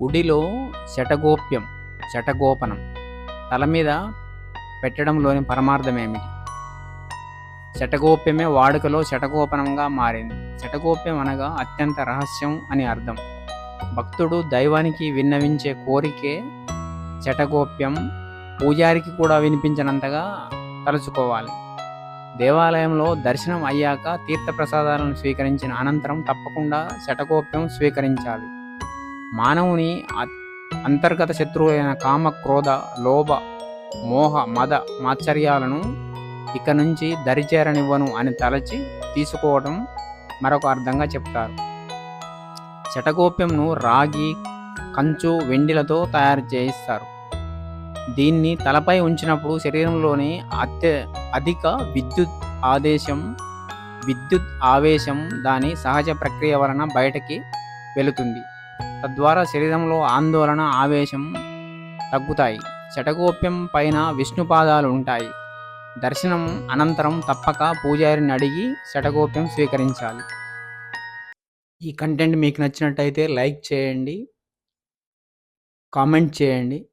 గుడిలో శటగోప్యం శటగోపనం తల మీద పెట్టడంలోని పరమార్థమేమిటి? శటగోప్యమే వాడుకలో శటగోపనంగా మారింది. శటగోప్యం అనగా అత్యంత రహస్యం అని అర్థం. భక్తుడు దైవానికి విన్నవించే కోరికే శటగోప్యం పూజారికి కూడా వినిపించినంతగా తలుచుకోవాలి. దేవాలయంలో దర్శనం అయ్యాక తీర్థప్రసాదాలను స్వీకరించిన అనంతరం తప్పకుండా శటగోప్యం స్వీకరించాలి. మానవుని అంతర్గత శత్రువులైన కామ క్రోధ లోభ మోహ మద మాత్సర్యాలను ఇక నుంచి దరిచేరనివ్వను అని తలచి తీసుకోవడం మరొక అర్థంగా చెప్తారు. శటగోప్యంను రాగి కంచు వెండిలతో తయారు చేయిస్తారు. దీన్ని తలపై ఉంచినప్పుడు శరీరంలోని అత్య అధిక విద్యుత్ ఆదేశం విద్యుత్ ఆవేశం దాని సహజ ప్రక్రియ వలన బయటకి వెళుతుంది. తద్వారా శరీరంలో ఆందోళన ఆవేశం తగ్గుతాయి. శటగోప్యం పైన విష్ణుపాదాలు ఉంటాయి. దర్శనం అనంతరం తప్పక పూజారిని అడిగి శటగోప్యం స్వీకరించాలి. ఈ కంటెంట్ మీకు నచ్చినట్టయితే లైక్ చేయండి. కామెంట్ చేయండి.